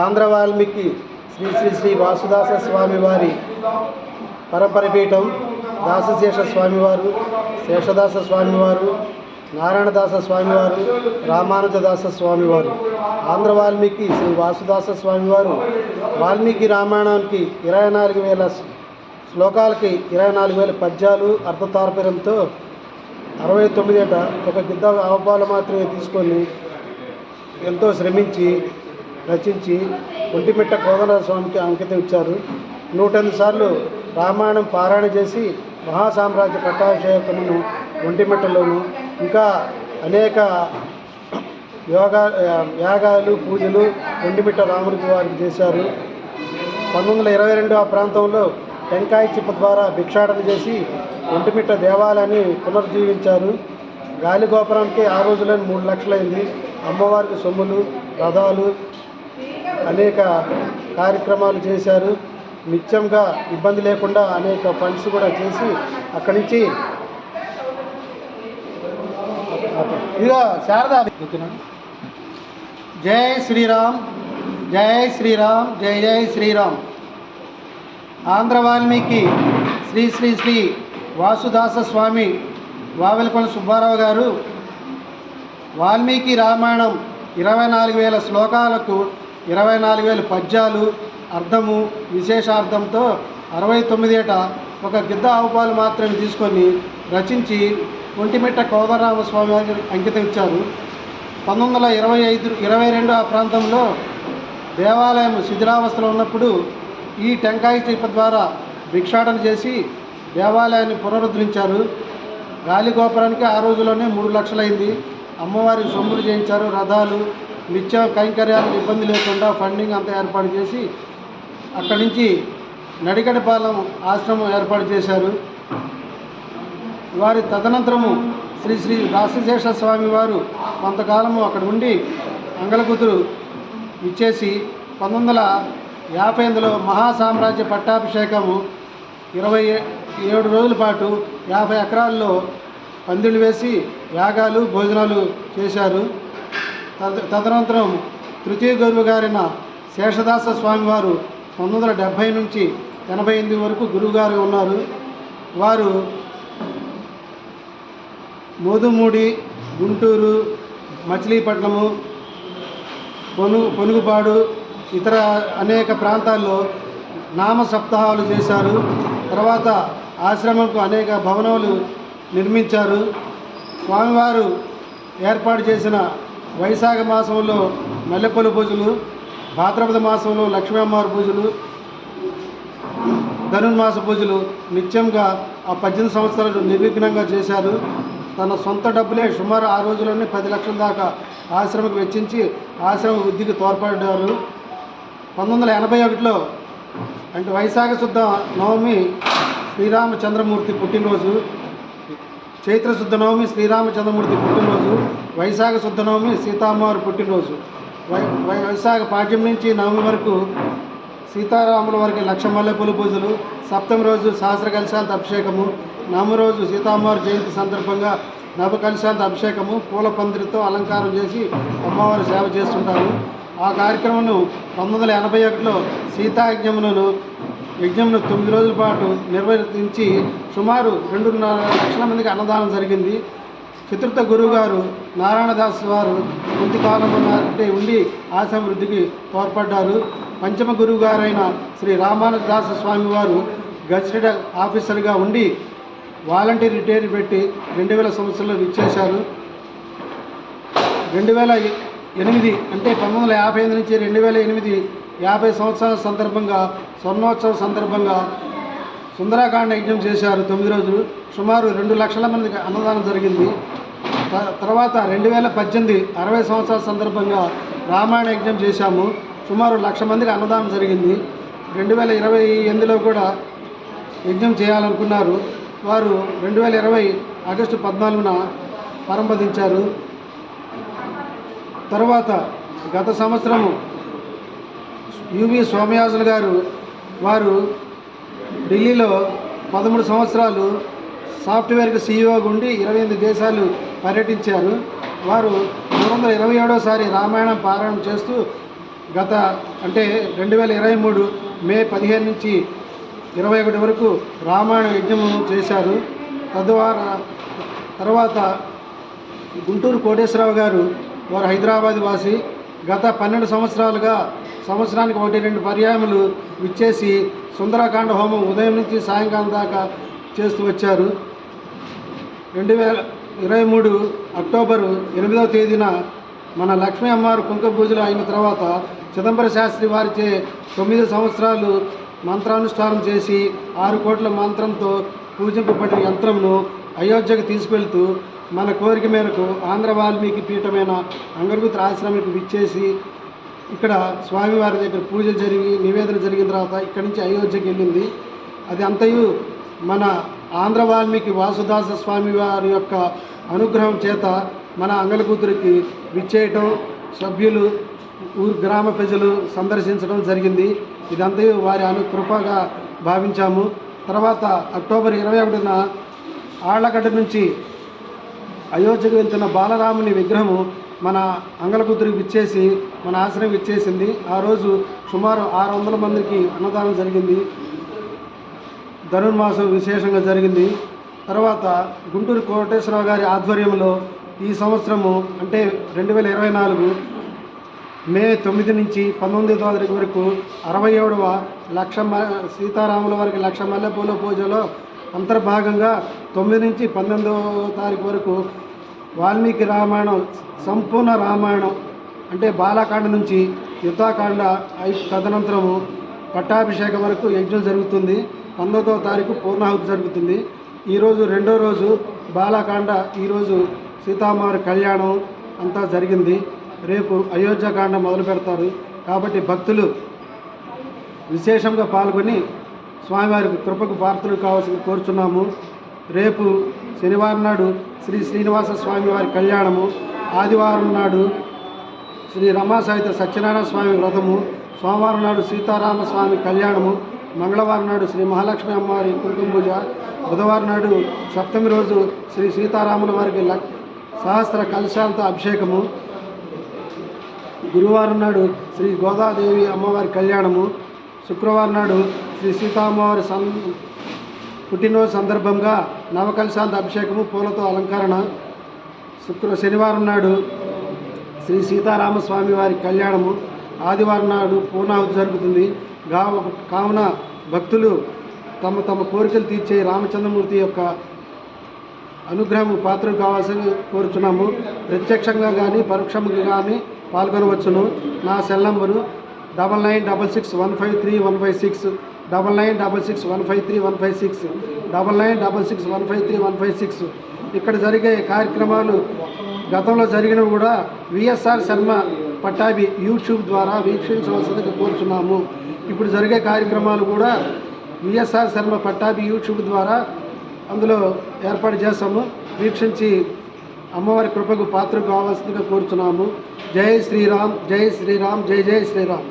ఆంధ్ర వాల్మీకి శ్రీ శ్రీ శ్రీ వాసుదాస స్వామి వారి పరపరిపీఠం దాసశేష స్వామివారు శేషదాస స్వామివారు నారాయణదాస స్వామివారు రామానుజదాస స్వామివారు ఆంధ్ర వాల్మీకి శ్రీ వాసుదాస స్వామివారు వాల్మీకి రామాయణానికి ఇరవై నాలుగు వేల శ్లోకాలకి ఇరవై నాలుగు వేల పద్యాలు అర్ధతారపర్యంతో అరవై తొమ్మిదేట ఒక గిద్ద ఆవపాలు మాత్రమే తీసుకొని ఎంతో శ్రమించి రచించి ఒంటిమిట్ట కోదండ స్వామికి అంకితం ఇచ్చారు. నూటెనిమిది సార్లు రామాయణం పారాయణ చేసి మహాసామ్రాజ్య పట్టాభిషేకమును ఒంటిమిట్టలోను ఇంకా అనేక యోగా యాగాలు పూజలు ఒంటిమిట్ట రాముడికి వారికి చేశారు. పంతొమ్మిది వందల ఇరవై రెండు ఆ ప్రాంతంలో టెంకాయ చిప్ప ద్వారా భిక్షాటన చేసి ఒంటిమిట్ట దేవాలయాన్ని పునరుజ్జీవించారు గాలి గోపురానికి ఆ రోజులోనే మూడు లక్షలైంది. అమ్మవారికి సొమ్ములు రథాలు అనేక కార్యక్రమాలు చేశారు. నిత్యంగా ఇబ్బంది లేకుండా అనేక ఫండ్స్ కూడా చేసి అక్కడి నుంచి ఇదిగో శారదా జై శ్రీరామ్ జై శ్రీరామ్ జై జై శ్రీరామ్. ఆంధ్ర వాల్మీకి శ్రీ శ్రీ శ్రీ వాసుదాస స్వామి వావెలపల్లి సుబ్బారావు గారు వాల్మీకి రామాయణం ఇరవై నాలుగు వేల శ్లోకాలకు ఇరవై నాలుగు వేల పద్యాలు అర్థము విశేషార్థంతో అరవై తొమ్మిది ఏట ఒక గిద్ద ఆవుపాలు మాత్రమే తీసుకొని రచించి ఒంటిమిట్ట కోదరామస్వామి వారికి అంకితం ఇచ్చారు. పంతొమ్మిది వందల ఇరవై ఐదు ఇరవై రెండు ఆ ప్రాంతంలో దేవాలయం శిథిలావస్థలో ఉన్నప్పుడు ఈ టెంకాయ చిప్ప ద్వారా భిక్షాటన చేసి దేవాలయాన్ని పునరుద్ధరించారు. గాలి గోపురానికి ఆ రోజులోనే మూడు లక్షలైంది. అమ్మవారి సొమ్ములు చేయించారు రథాలు. నిత్య కైంకర్యాలకు ఇబ్బంది లేకుండా ఫండింగ్ అంతా ఏర్పాటు చేసి అక్కడి నుంచి నడికడపాలెం ఆశ్రమం ఏర్పాటు చేశారు. వారి తదనంతరము శ్రీ శ్రీ దాసశేష స్వామి వారు కొంతకాలము అక్కడ ఉండి అంగలకూతురు ఇచ్చేసి పంతొమ్మిది వందల యాభై ఎనిమిదిలో మహాసామ్రాజ్య పట్టాభిషేకము ఇరవై ఏడు రోజుల పాటు యాభై ఎకరాల్లో పందిళ్ళు వేసి యాగాలు భోజనాలు చేశారు. తదనంతరం తృతీయ గురువు గారిన శేషదాస స్వామివారు పంతొమ్మిది వందల డెబ్భై నుంచి ఎనభై ఎనిమిది వరకు గురువుగారు ఉన్నారు. వారు మోదుమూడి గుంటూరు మచిలీపట్నము పొను పొనుగుపాడు ఇతర అనేక ప్రాంతాల్లో నామ సప్తాహాలు చేశారు. తర్వాత ఆశ్రమంకు అనేక భవనాలు నిర్మించారు. స్వామివారు ఏర్పాటు చేసిన వైశాఖ మాసంలో మల్లెపల్లి పూజలు భాద్రపద మాసంలో లక్ష్మీ అమ్మవారి పూజలు ధనుర్మాస పూజలు నిత్యంగా ఆ పద్దెనిమిది సంవత్సరాలు నిర్విఘ్నంగా చేశారు. తన సొంత డబ్బులే సుమారు ఆ రోజుల్లోనే పది లక్షల దాకా ఆశ్రమకు వెచ్చించి ఆశ్రమ వృద్ధికి తోడ్పడ్డారు. పంతొమ్మిది వందల ఎనభై ఒకటిలో అంటే వైశాఖ శుద్ధ నవమి శ్రీరామచంద్రమూర్తి పుట్టినరోజు. చైత్ర శుద్ధ నవమి శ్రీరామచంద్రమూర్తి పుట్టినరోజు వైశాఖ శుద్ధ నవమి సీతామ్మవారి పుట్టినరోజు. వై వైశాఖ పాఠ్యం నుంచి నవమి వరకు సీతారాముల వారికి లక్ష మల్లెపూలు పూజలు సప్తమి రోజు సహస్ర కలశాంత అభిషేకము నవమి రోజు సీతామ్మవారి జయంతి సందర్భంగా నవ కలశాంత అభిషేకము పూల పందిరితో అలంకారం చేసి అమ్మవారి సేవ చేస్తుంటారు. ఆ కార్యక్రమం పంతొమ్మిది వందల ఎనభై ఒకటిలో సీతాయజ్ఞములను యజ్ఞంను తొమ్మిది రోజుల పాటు నిర్వహించి సుమారు రెండున్నర లక్షల మందికి అన్నదానం జరిగింది. చతుర్థ గురువు గారు నారాయణదాస్ వారు కొంతకాలం అంటే ఉండి ఆశ్రమ వృద్ధికి తోడ్పడ్డారు. పంచమ గురువు గారైన శ్రీ రామానుదాస స్వామి వారు గజిటెడ్ ఆఫీసర్గా ఉండి వాలంటీర్ రిటైర్ పెట్టి రెండు వేల సంవత్సరంలో ఇచ్చేశారు రెండు వేల ఎనిమిది అంటే పంతొమ్మిది వందల యాభై ఎనిమిది నుంచి రెండు వేల ఎనిమిది యాభై సంవత్సరాల సందర్భంగా స్వర్ణోత్సవం సందర్భంగా సుందరాకాండ యజ్ఞం చేశారు తొమ్మిది రోజులు. సుమారు రెండు లక్షల మందికి అన్నదానం జరిగింది. త- తర్వాత రెండు వేల పద్దెనిమిది అరవై సంవత్సరాల సందర్భంగా రామాయణ యజ్ఞం చేశాము. సుమారు లక్ష మందికి అన్నదానం జరిగింది. రెండు వేల ఇరవై ఎనిమిదిలో కూడా యజ్ఞం చేయాలనుకున్నారు. వారు రెండు వేల ఇరవై ఆగస్టు పద్నాలుగున పరంపదించారు. తర్వాత గత సంవత్సరము యువి సోమయాజులు గారు వారు ఢిల్లీలో పదమూడు సంవత్సరాలు సాఫ్ట్వేర్కి సీఈఓగా ఉండి ఇరవై ఎనిమిది దేశాలు పర్యటించారు. వారు మూడు వందల ఇరవై ఏడోసారి రామాయణం పారాయణం చేస్తూ గత అంటే రెండు వేల ఇరవై మూడు మే పదిహేను నుంచి ఇరవై ఒకటి వరకు రామాయణ యజ్ఞము చేశారు. తద్వారా తర్వాత గుంటూరు కోటేశ్వరరావు గారు వారు హైదరాబాద్ వాసి గత పన్నెండు సంవత్సరాలుగా సంవత్సరానికి ఒకటి రెండు పర్యాయములు విచ్చేసి సుందరకాండ హోమం ఉదయం నుంచి సాయంకాలం దాకా చేస్తూ వచ్చారు. రెండు వేల ఇరవై మూడు అక్టోబరు ఎనిమిదవ తేదీన మన లక్ష్మీ అమ్మవారు కుంకుమ పూజలు అయిన తర్వాత చిదంబర శాస్త్రి వారిచే తొమ్మిది సంవత్సరాలు మంత్రానుష్ఠానం చేసి ఆరు కోట్ల మంత్రంతో పూజింపబడిన యంత్రంను అయోధ్యకు తీసుకెళ్తూ మన కోరిక మేరకు ఆంధ్ర వాల్మీకి పీఠమైన అంగర్గుత్ర ఆశ్రమికి విచ్చేసి ఇక్కడ స్వామివారి దగ్గర పూజ జరిగి నివేదన జరిగిన తర్వాత ఇక్కడి నుంచి అయోధ్యకి వెళ్ళింది. అది అంతయు మన ఆంధ్ర వాల్మీకి వాసుదాస స్వామి వారి యొక్క అనుగ్రహం చేత మన అంగలకూతురికి విచ్చేయటం సభ్యులు ఊరు గ్రామ ప్రజలు సందర్శించడం జరిగింది. ఇదంతయు వారి అను కృపగా భావించాము. తర్వాత అక్టోబర్ ఇరవై ఒకటిన ఆళ్ళగడ్డ నుంచి అయోధ్యకు వెళ్తున్న బాలరాముని విగ్రహము మన అంగలకూతురికి విచ్చేసి మన ఆశ్రయం ఇచ్చేసింది ఆ రోజు సుమారు ఆరు వందల మందికి అన్నదానం జరిగింది. ధనుర్మాసం విశేషంగా జరిగింది. తర్వాత గుంటూరు కోటేశ్వరరావు గారి ఆధ్వర్యంలో ఈ సంవత్సరము అంటే రెండు వేల ఇరవై నాలుగు మే తొమ్మిది నుంచి పంతొమ్మిదో తారీఖు వరకు అరవై ఏడవ లక్ష సీతారాముల వారికి లక్ష మల్లెపూల పూజలో అంతర్భాగంగా తొమ్మిది నుంచి పంతొమ్మిదవ తారీఖు వరకు వాల్మీకి రామాయణం సంపూర్ణ రామాయణం అంటే బాలకాండ నుంచి యుద్ధాకాండ తదనంతరము పట్టాభిషేకం వరకు యజ్ఞం జరుగుతుంది. పంతొమ్మిదవ తారీఖు పూర్ణాహుతి జరుగుతుంది. ఈరోజు రెండో రోజు బాలకాండ ఈరోజు సీతామారి కళ్యాణం అంతా జరిగింది. రేపు అయోధ్యకాండ మొదలు పెడతారు కాబట్టి భక్తులు విశేషంగా పాల్గొని స్వామివారి కృపకు పాత్రలు కావాల్సి కోరుచున్నాము. రేపు శనివారం నాడు శ్రీ శ్రీనివాస స్వామివారి కళ్యాణము. ఆదివారం నాడు శ్రీ రమాసాయిత సత్యనారాయణ స్వామి వ్రతము. సోమవారం నాడు సీతారామ స్వామి కళ్యాణము. మంగళవారం నాడు శ్రీ మహాలక్ష్మి అమ్మవారి కుంకుమ పూజ. బుధవారం నాడు సప్తమి రోజు శ్రీ సీతారాముల వారికి సహస్ర కలశాలతో అభిషేకము. గురువారం నాడు శ్రీ గోదాదేవి అమ్మవారి కళ్యాణము. శుక్రవారం నాడు శ్రీ సీతామ్మవారి సం పుట్టినరోజు సందర్భంగా నవకలశాంత అభిషేకము పూలతో అలంకరణ. శుక్ర శనివారం నాడు శ్రీ సీతారామస్వామి వారి కళ్యాణము. ఆదివారం నాడు పూర్ణాహుతి జరుగుతుంది. కావున భక్తులు తమ తమ కోరికలు తీర్చే రామచంద్రమూర్తి యొక్క అనుగ్రహం పాత్ర కావాల్సి కోరుచున్నాము. ప్రత్యక్షంగా కానీ పరోక్షంగా కానీ పాల్గొనవచ్చును. నా cell number double nine double six one five three one five six double nine double six one five three one five six. Double nine double six one five three one five six. ఇక్కడ జరిగే కార్యక్రమాలు గతంలో జరిగినవి కూడా VSR Sharma Pattabhi YouTube ద్వారా వీక్షించవలసిందిగా కోరుచున్నాము. ఇప్పుడు జరిగే కార్యక్రమాలు కూడా విఎస్ఆర్ శర్మ పట్టాభి యూట్యూబ్ ద్వారా అందులో ఏర్పాటు చేస్తాము. వీక్షించి అమ్మవారి కృపకు పాత్ర కావాల్సిందిగా కోరుచున్నాము. జై శ్రీరామ్ జై శ్రీరామ్ జై జై శ్రీరామ్.